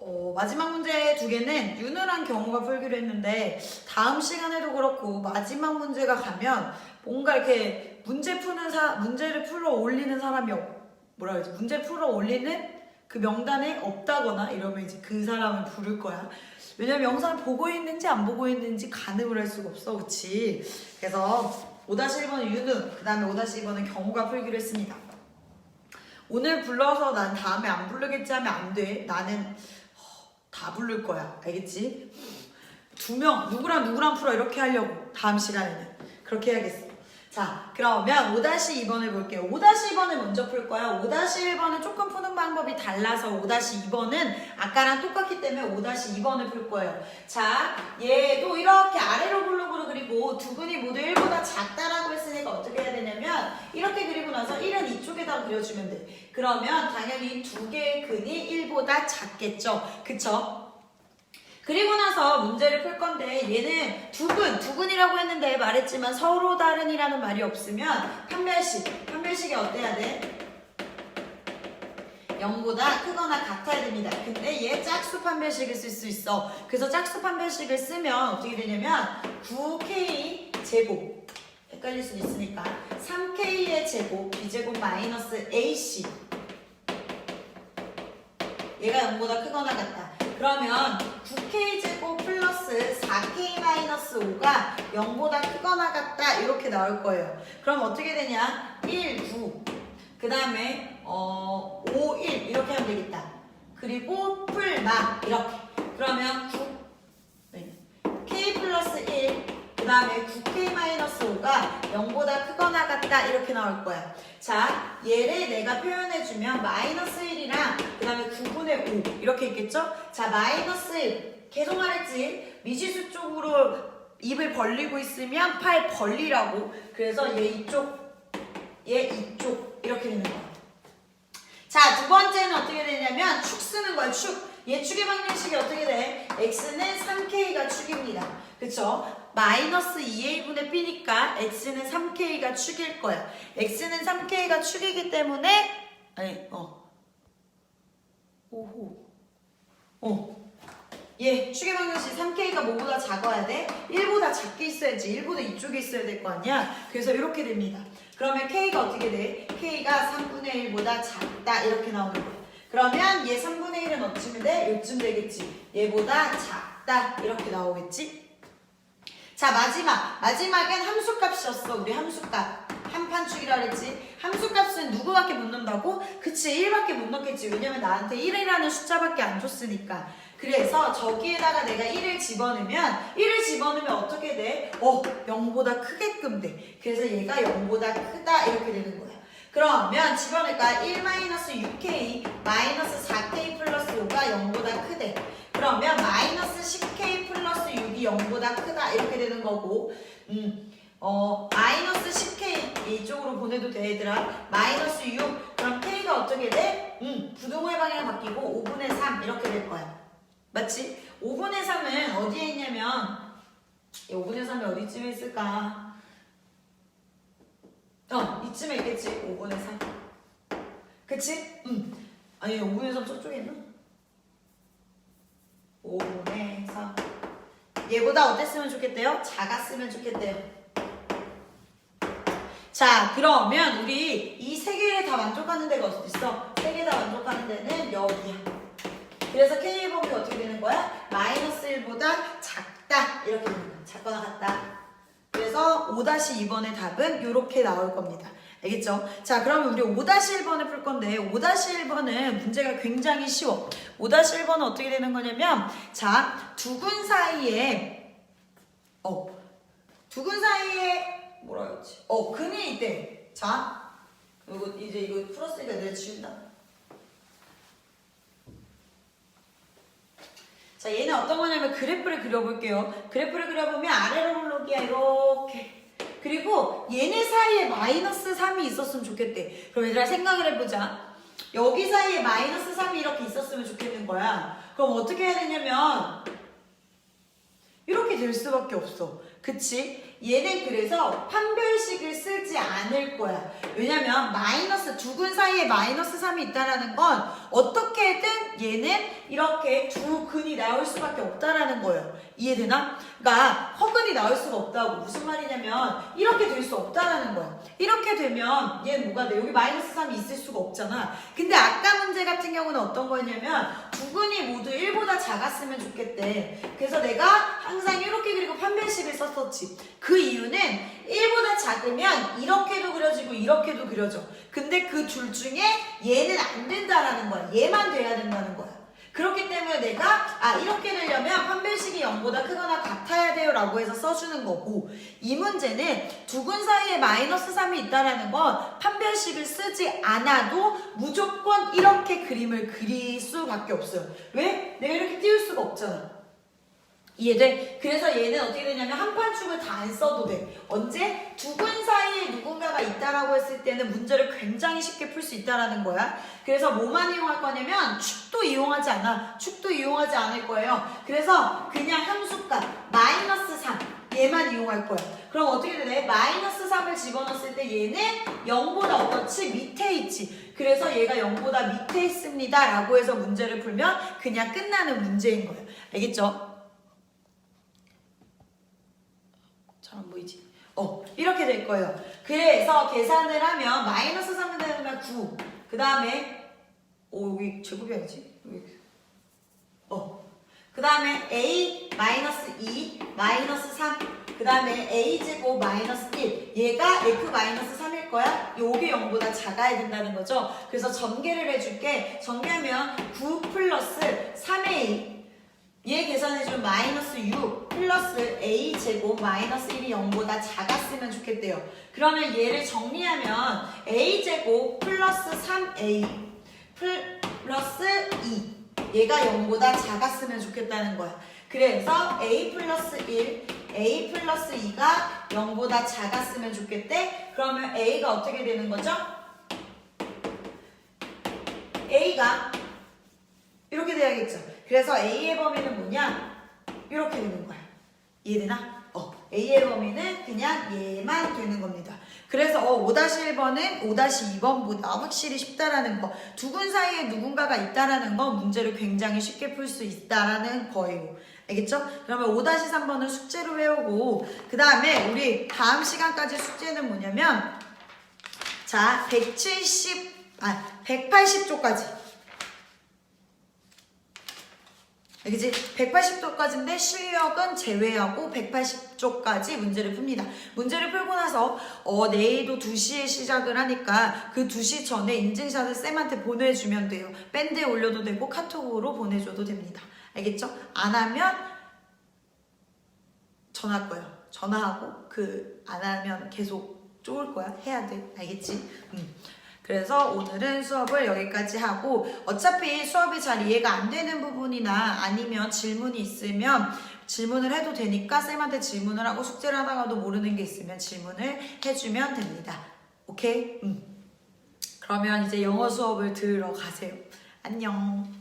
어, 마지막 문제 두 개는 유능한 경우가 풀기로 했는데 다음 시간에도 그렇고 마지막 문제가 가면 뭔가 이렇게 문제 푸는 사 문제를 풀어 올리는 사람이 없, 뭐라 그러지 문제 풀어 올리는 그 명단에 없다거나 이러면 이제 그 사람을 부를 거야. 왜냐면 영상을 보고 있는지 안 보고 있는지 가늠을 할 수가 없어, 그치? 그래서 5-1번은 유능, 그 다음에 5-2번은 경우가 풀기로 했습니다. 오늘 불러서 난 다음에 안 부르겠지 하면 안 돼. 나는 허, 다 부를 거야. 알겠지? 두 명, 누구랑 누구랑 풀어 이렇게 하려고. 다음 시간에는. 그렇게 해야겠어. 자, 그러면 5-2번을 볼게요. 5-2번을 먼저 풀 거야. 5-1번은 조금 푸는 방법이 달라서 5-2번은 아까랑 똑같기 때문에 5-2번을 풀 거예요. 자, 얘도 이렇게 아래로 블록으로 그리고 두 근이 모두 1보다 작다라고 했으니까 어떻게 해야 되냐면 이렇게 그리고 나서 1은 이쪽에다 그려주면 돼. 그러면 당연히 두 개의 근이 1보다 작겠죠. 그쵸? 그리고 나서 문제를 풀 건데 얘는 두근, 두근이라고 했는데 말했지만 서로 다른이라는 말이 없으면 판별식, 판별식이 어때야 돼? 0보다 크거나 같아야 됩니다. 근데 얘 짝수 판별식을 쓸 수 있어. 그래서 짝수 판별식을 쓰면 어떻게 되냐면 9k 제곱 헷갈릴 수 있으니까 3k의 제곱 b제곱 마이너스 ac 얘가 0보다 크거나 같다. 그러면 9k 제곱 플러스 4k 마이너스 5가 0보다 크거나 같다 이렇게 나올 거예요. 그럼 어떻게 되냐? 1, 9. 그 다음에 어, 5, 1 이렇게 하면 되겠다. 그리고 풀마 이렇게. 그러면 9 네. k 플러스 1. 그 다음에 9k 마이너스 5가 0보다 크거나 같다 이렇게 나올 거야. 자, 얘를 내가 표현해주면 마이너스 1이랑 그 다음에 9분의 5 이렇게 있겠죠? 자, 마이너스 1 계속 말했지? 미지수 쪽으로 입을 벌리고 있으면 팔 벌리라고 그래서 얘 이쪽 얘 이쪽 이렇게 되는 거야. 자, 두 번째는 어떻게 되냐면 축 쓰는 거야, 축. 얘 축의 방정식이 어떻게 돼? x는 3k가 축입니다. 그쵸? 마이너스 2a분의 b니까 x는 3k가 축일 거야. x는 3k가 축이기 때문에 아니, 어. 오호. 어. 얘 축의 방정식 3k가 뭐보다 작아야 돼? 1보다 작게 있어야지. 1보다 이쪽에 있어야 될 거 아니야? 그래서 이렇게 됩니다. 그러면 k가 어떻게 돼? k가 3분의 1보다 작다 이렇게 나오는 거야. 그러면 얘 3분의 1은 어찌면 돼? 요쯤 되겠지. 얘보다 작다. 이렇게 나오겠지? 자 마지막. 마지막엔 함수값이었어. 우리 함수값. 한판축이라 그랬지. 함수값은 누구밖에 못 넣는다고? 그치. 1밖에 못 넣겠지. 왜냐면 나한테 1이라는 숫자밖에 안 줬으니까. 그래서 저기에다가 내가 1을 집어넣으면 1을 집어넣으면 어떻게 돼? 어 0보다 크게끔 돼. 그래서 얘가 0보다 크다. 이렇게 되는 거야 그러면 집어넣을까 1-6k 마이너스 4k 플러스 5가 0보다 크대 그러면 마이너스 10k 플러스 6이 0보다 크다 이렇게 되는 거고 음, 어, 마이너스 10k 이쪽으로 보내도 돼 얘들아 마이너스 6 그럼 k가 어떻게 돼? 음, 부동호의 방향 바뀌고 5분의 3 이렇게 될 거야 맞지? 5분의 3은 어디에 있냐면 이 5분의 3이 어디쯤에 있을까? 어 이쯤에 있겠지 5분의 3 그치? 응 아니 5분의 3 저쪽에 있나? 5분의 3 얘보다 어땠으면 좋겠대요? 작았으면 좋겠대요 자 그러면 우리 이 세 개를 다 만족하는 데가 어디 있어? 세 개 다 만족하는 데는 여기야 그래서 범위 어떻게 되는 거야? 마이너스 1보다 작다 이렇게 되는 거야 작거나 같다 그래서 5-2번의 답은 이렇게 나올 겁니다. 알겠죠? 자, 그러면 우리 5-1번을 풀 건데 5-1번은 문제가 굉장히 쉬워. 5-1번은 어떻게 되는 거냐면 자, 두근 사이에 어, 두근 사이에 뭐라 그랬지? 어, 근이 있대. 자, 이거 이제 이거 풀었으니까 내가 지운다. 자, 얘는 어떤 거냐면 그래프를 그려볼게요. 그래프를 그려보면 아래로 블록이야, 이렇게. 그리고 얘네 사이에 마이너스 3이 있었으면 좋겠대. 그럼 얘들아 생각을 해보자. 여기 사이에 마이너스 3이 이렇게 있었으면 좋겠는 거야. 그럼 어떻게 해야 되냐면 게 될 수밖에 없어. 그치? 얘는 그래서 판별식을 쓰지 않을 거야. 왜냐면 마이너스 두 근 사이에 마이너스 3이 있다라는 건 어떻게든 얘는 이렇게 두 근이 나올 수밖에 없다라는 거예요. 이해되나? 그러니까 허근이 나올 수가 없다고 무슨 말이냐면 이렇게 될 수 없다라는 거야. 이렇게 되면 얘는 뭐가 돼? 여기 마이너스 3이 있을 수가 없잖아. 근데 아까 문제 같은 경우는 어떤 거였냐면 두 근이 모두 1보다 작았으면 좋겠대. 그래서 내가 항상 썼었지. 그 이유는 1보다 작으면 이렇게도 그려지고 이렇게도 그려져. 근데 그 둘 중에 얘는 안 된다라는 거야. 얘만 돼야 된다는 거야. 그렇기 때문에 내가 아 이렇게 되려면 판별식이 0보다 크거나 같아야 돼요 라고 해서 써주는 거고 이 문제는 두근 사이에 마이너스 3이 있다라는 건 판별식을 쓰지 않아도 무조건 이렇게 그림을 그릴 수밖에 없어요 왜? 내가 이렇게 띄울 수가 없잖아 이해돼? 그래서 얘는 어떻게 되냐면 한 판 축을 다 안 써도 돼. 언제? 두근 사이에 누군가가 있다라고 했을 때는 문제를 굉장히 쉽게 풀 수 있다라는 거야. 그래서 뭐만 이용할 거냐면 축도 이용하지 않아. 축도 이용하지 않을 거예요. 그래서 그냥 함수값 마이너스 3 얘만 이용할 거야. 그럼 어떻게 되네? 마이너스 3을 집어넣었을 때 얘는 0보다 어떻지? 밑에 있지. 그래서 얘가 0보다 밑에 있습니다. 라고 해서 문제를 풀면 그냥 끝나는 문제인 거예요. 알겠죠? 잘 안 보이지? 어, 이렇게 될 거예요. 그래서 계산을 하면 마이너스 3은 되면 9. 그 다음에, 오, 여기 제곱이 아니지? 여기. 어. 그 다음에 A 마이너스 2 마이너스 3. 그 다음에 A 제곱 마이너스 1. 얘가 F 마이너스 3일 거야. 요게 0보다 작아야 된다는 거죠. 그래서 전개를 해줄게. 전개하면 9 플러스 3A 얘 계산해주면 마이너스 6 플러스 a 제곱 마이너스 1이 0보다 작았으면 좋겠대요. 그러면 얘를 정리하면 a 제곱 플러스 3a 플러스 2 얘가 0보다 작았으면 좋겠다는 거야. 그래서 a 플러스 1 a 플러스 2가 0보다 작았으면 좋겠대. 그러면 a가 어떻게 되는 거죠? a가 이렇게 돼야겠죠. 그래서 A의 범위는 뭐냐? 이렇게 되는 거야. 이해되나? 어, A의 범위는 그냥 얘만 되는 겁니다. 그래서 어, 5-1번은 5-2번보다 확실히 쉽다라는 거. 두근 사이에 누군가가 있다라는 건 문제를 굉장히 쉽게 풀 수 있다라는 거예요. 알겠죠? 그러면 5-3번은 숙제로 외우고 그 다음에 우리 다음 시간까지 숙제는 뭐냐면 자, 170, 아, 180조까지 알겠지? 180도까지인데 실력은 제외하고 180쪽까지 문제를 풉니다. 문제를 풀고 나서 어, 내일도 2시에 시작을 하니까 그 2시 전에 인증샷을 쌤한테 보내주면 돼요. 밴드에 올려도 되고 카톡으로 보내줘도 됩니다. 알겠죠? 안 하면 전화할 거예요. 전화하고 그 안 하면 계속 쪼을 거야. 해야 돼. 알겠지? 음. 그래서 오늘은 수업을 여기까지 하고 어차피 수업이 잘 이해가 안 되는 부분이나 아니면 질문이 있으면 질문을 해도 되니까 쌤한테 질문을 하고 숙제를 하다가도 모르는 게 있으면 질문을 해주면 됩니다. 오케이? 음. 그러면 이제 영어 수업을 들으러 가세요. 안녕.